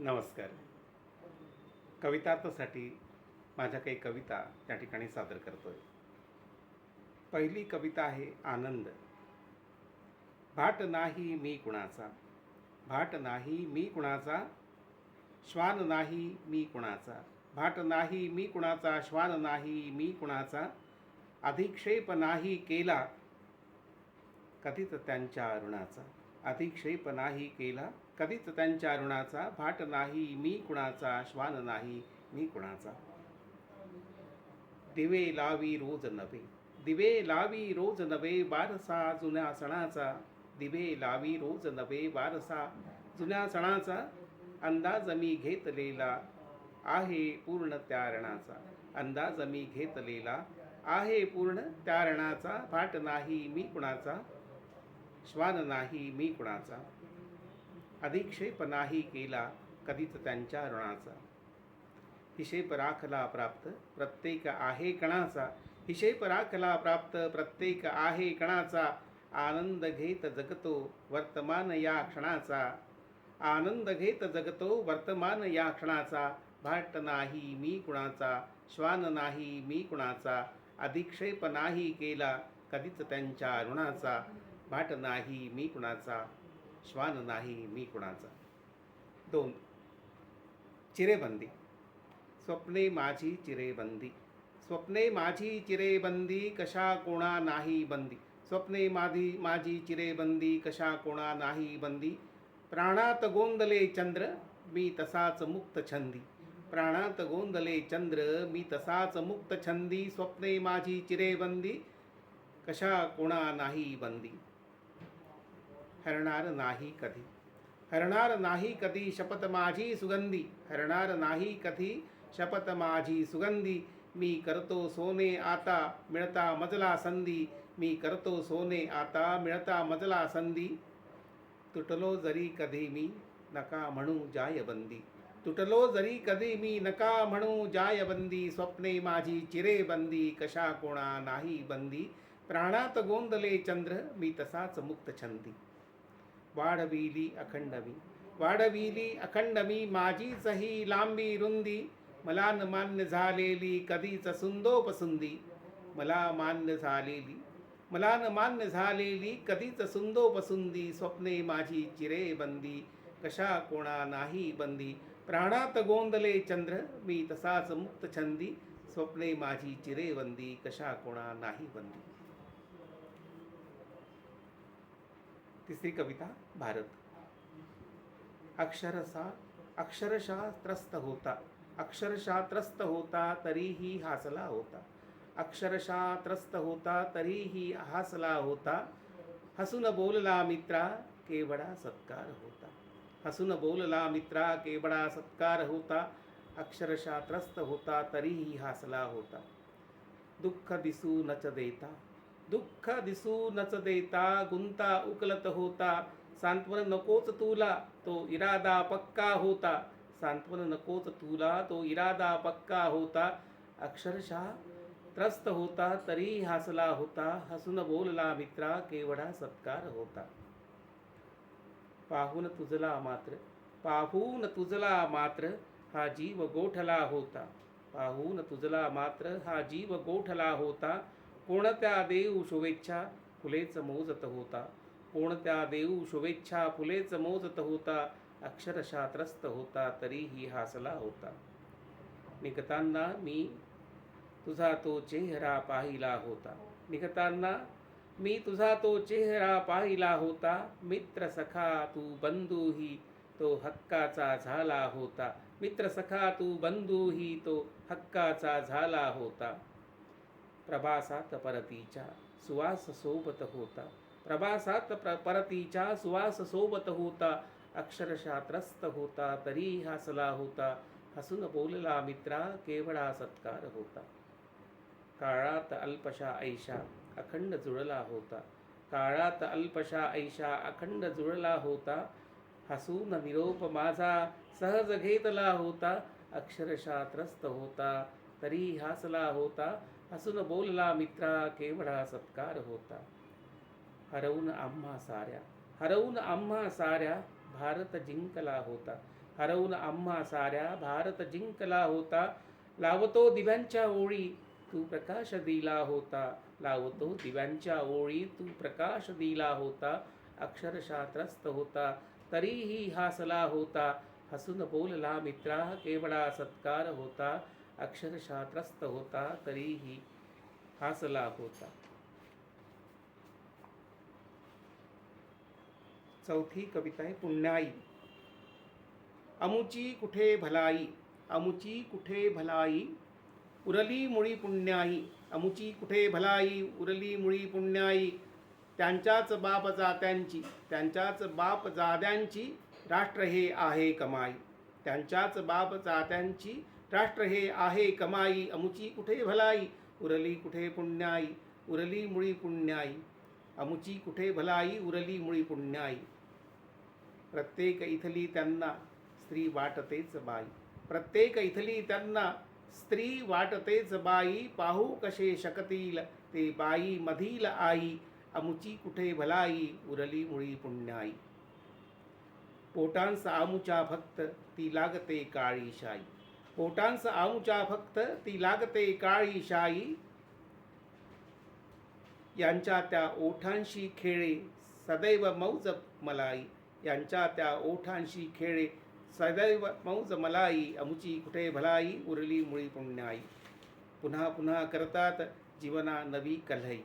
नमस्कार. कवितार्थासाठी माझ्या काही कविता त्या ठिकाणी सादर करतोय. पहिली कविता आहे आनंद. भाट नाही मी कुणाचा भाट नाही मी कुणाचा श्वान नाही मी कुणाचा भाट नाही मी कुणाचा श्वान नाही मी कुणाचा अधिक्षेप नाही केला कथित त्यांच्या अरुणाचा अधिक्षेप नाही केला कधीच त्यांच्या ऋणाचा भाट नाही मी कुणाचा श्वान नाही मी कुणाचा. दिवे लावी रोज नवे दिवे लावी रोज नवे बारसा जुन्या सणाचा दिवे लावी रोज नवे बारसा जुन्या सणाचा अंदाज मी घेतलेला आहे पूर्ण त्या रणाचा. अंदाज मी घेतलेला आहे पूर्ण त्या रणाचा भाट नाही मी कुणाचा श्वान नाही मी कुणाचा. अधिक्षेपनाही केला कधीच त्यांच्या ऋणाचा. हिशेप राखला प्राप्त प्रत्येक आहे कणाचा. हिशेप राखला प्राप्त प्रत्येक आहे कणाचा. आनंद घेत जगतो वर्तमान या क्षणाचा. आनंद घेत जगतो वर्तमान या क्षणाचा. भाट नाही मी कुणाचा श्वान नाही मी कुणाचा. अधिक्षेप नाही केला कधीच त्यांच्या ऋणाचा. भाट नाही मी कुणाचा. श्वान नाही मी कुणाचा? दोन. चिरेबंदी. स्वप्ने माझी चिरेबंदी. स्वप्ने माझी चिरेबंदी कशा कोणा नाही बंदी. स्वप्ने माझी माझी चिरेबंदी कशा कोणा नाही बंदी. प्राणात गोंदले चंद्र मी तसाच मुक्त छंदी. प्राणात गोंदले चंद्र मी तसाच मुक्त छंदी. स्वप्ने माझी चिरेबंदी कशा कोणा नाही बंदी. हरणार नाही कधी. हरणार नाही कधी शपथ माझी सुगंधी. हरणार नाही कधी शपथ माझी सुगंधी. मी करतो सोने आता मिळता मजला संधी. मी करतो सोने आता मिळता मजला संधी. तुटलो जरी कधी मी नका म्हणू जायबंदी. तुटलो जरी कधी मी नका म्हणू जायबंदी. स्वप्ने माझी चिरेबंदी कशा कोणा नाही बंदी. प्राणात गोंदले चंद्र मी तसाच मुक्त छंदी. वाढविली अखंड मी वाढविली अखंड मी माझीच ही लांबी रुंदी मला न मान्य झालेली कधीच सुंदोपसुंदी मला मान्य झालेली मला न मान्य झालेली कधीच सुंदोपसुंदी स्वप्ने माझी चिरेबंदी कशा कोणा नाही बंदी प्राणात गोंदले चंद्र मी तसाच मुक्त छंदी स्वप्ने माझी चिरेबंदी कशा कोणा नाही बंदी तिसरी कविता भारत. अक्षरशः अक्षरशः त्रस्त होता. अक्षरशः त्रस्त होता तरीही हासला होता. अक्षरशः त्रस्त होता तरीही हासला होता. हसून बोलला मित्रा केवडा सत्कार होता. हसून बोलला मित्रा केवडा सत्कार होता. अक्षरशः त्रस्त होता तरीही हासला होता. दुःख दिसू नच देता. दुःख दिसू नच देता गुंता उकलत होता. सांत्वन नकोच तुला तो इरादा पक्का होता. सांत्वन नकोच तुला तो इरादा पक्का होता. अक्षरशः त्रस्त होता तरी हसला होता. हसून बोलला मित्रा केवढा सत्कार होता. पाहून तुझला मात्र पाहून तुझला मात्र हा जीव गोठला होता. पाहून तुझला मात्र हा जीव गोठला होता. कोणत्या देऊ शुभेच्छा फुलेच मोजत होता. कोणत्या देऊ शुभेच्छा फुलेच मोजत होता. अक्षरशः त्रस्त होता तरीही हासला होता. निघताना मी तुझा तो चेहरा पाहिला होता. निघताना मी तुझा तो चेहरा पाहिला होता. मित्र सखा तू बंधूही तो हक्काचा झाला होता. मित्र सखा तू बंधूही तो हक्काचा झाला होता. प्रभासात परतीच्या सुवास सोबत होता। प्रभासात प्र परतीच्या सुवास सोबत होता। अक्षरशः त्रस्त होता तरी हसला होता। हसून बोलला मित्रा केवळा सत्कार होता। काळात अल्पशा ऐशा अखंड जुळला होता। काळात अल्पशा ऐशा अखंड जुळला होता। हसून निरोप माझा सहज घेतला होता। अक्षरशः त्रस्त होता तरी हसला होता। हसून बोलला मित्रा केवढा सत्कार होता हरवून आम्हा साऱ्या हरवून आम्हा साऱ्या भारत जिंकला होता हरवून आम्हा साऱ्या भारत जिंकला होता लावतो दिव्यांच्या ओळी तू प्रकाश दिला होता लावतो दिव्यांच्या ओळी तू प्रकाश दिला होता अक्षरशः त्रस्त होता तरीही हासला होता हसून बोलला मित्रा केवळा सत्कार होता अक्षरशः त्रस्त होता तरीही हासला होता. चौथी कविता आहे पुण्याई. अमुची कुठे भलाई? अमुची कुठे भलाई? उरली मुळी पुण्याई. अमुची कुठे भलाई? उरली मुळी पुण्याई. त्यांच्याच बाप जात्यांची त्यांच्याच बाप जाद्यांची राष्ट्र हे आहे कमाई. त्यांच्याच बाप जात्यांची राष्ट्र हे आहे कमाई अमुची कुठे भलाई? उरली कुठे पुण्याई? उरली मुळी पुण्याई. अमुची कुठे भलाई? उरली मुळी पुण्याई. प्रत्येक इथली त्यांना स्त्री वाटतेच बाई. प्रत्येक इथली त्यांना स्त्री वाटतेच बाई. पाहू कसे शकतील ते बाई मधील आई. अमुची कुठे भलाई? उरली मुळी पुण्याई. पोटांस आमुच्या भक्त ती लागते काळी शाई. पोटांस आमुच्या फक्त ती लागते काळी शाई. यांच्या त्या ओठांशी खेळे सदैव मौज मलाई यांच्या त्या ओठांशी खेळे सदैव मौज मलाई अमुची कुठे भलाई उरली मुळी पुण्याई पुन्हा पुन्हा करतात जीवना नवी कलई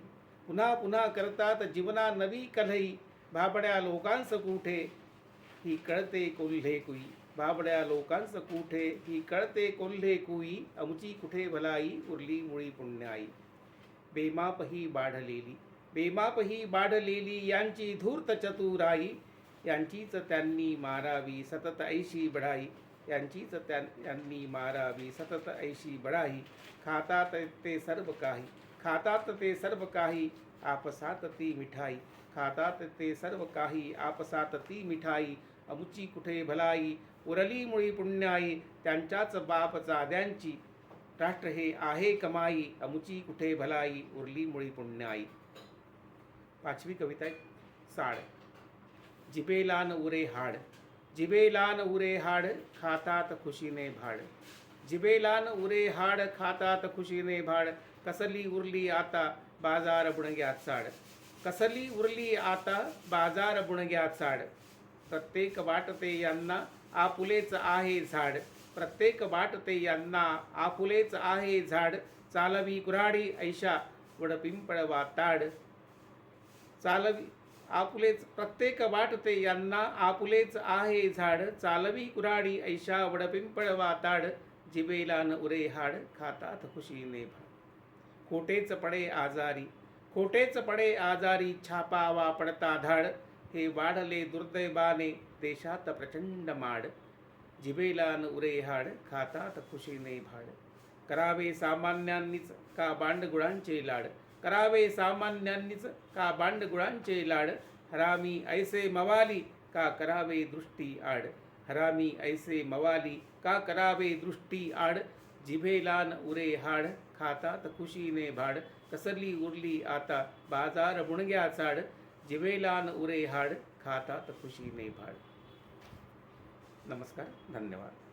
पुन्हा पुन्हा करतात जीवना नवी कलई भाबड्या लोकांस कुठे ही कळते कोल्हे कुई बाबड्या लोकांचं कुठे? ही कळते कोल्हे कुई अमुची कुठे भलाई उरली मुळी पुण्याई. बेमापही बाढलेली बेमापही बाढलेली यांची धूर्त चतुराई. यांचीच त्यांनी मारावी सतत ऐशी बढाई. यांचीच त्यांनी यांनी मारावी सतत ऐशी बढाई. खातात ते सर्व काही खातात ते सर्व काही आपसात ती मिठाई. खातात ते सर्व काही आपसात ती मिठाई. अमुची कुठे भलाई उरली मुळी पुण्याई त्यांच्याच बाप जाद्यांची. राष्ट्र हे आहे कमाई अमुची कुठे भलाई उरली मुळी पुण्याई. पाचवी कविता आहे साड. जिबेलान उरे हाड. जिबेलान उरे हाड खातात खुशीने भाड. जिबेलान उरे हाड खातात खुशीने भाड. कसली उरली आता बाजार बुणग्यात साड. कसली उरली आता बाजार बुणग्यात साड. प्रत्येक वाटते यांना आपुलेच आहे झाड. प्रत्येक वाटते यांना आपुलेच आहे झाड. चालवी कुऱ्हाडी ऐशा वडपिंपळ वाताड. चालवी आपुलेच प्रत्येक वाटते यांना आपुलेच आहे झाड. चालवी कुऱ्हाडी ऐशा वडपिंपळ वाताड. जिबेला न उरे हाड खातात खुशीने भाड खोटेच पडे आजारी खोटेच पडे आजारी छापावा पडता धाड. हे वाढले दुर्दैवाने देशात प्रचंड माड जिबेला न उरे हाड खातात खुशीने भाड करावे सामान्यांनीच का बांडगुळांचे लाड करावे सामान्यांनीच का बांडगुळांचे लाड हरामी ऐसे मवाली का करावे दृष्टी आड हरामी ऐसे मवाली का करावे दृष्टी आड जिभेलान उरे हाड खातात खुशीने भाड कसली उरली आता बाजार बुणग्या चाड जिवेलान उरे हाड खुशी नै भाड. नमस्कार धन्यवाद.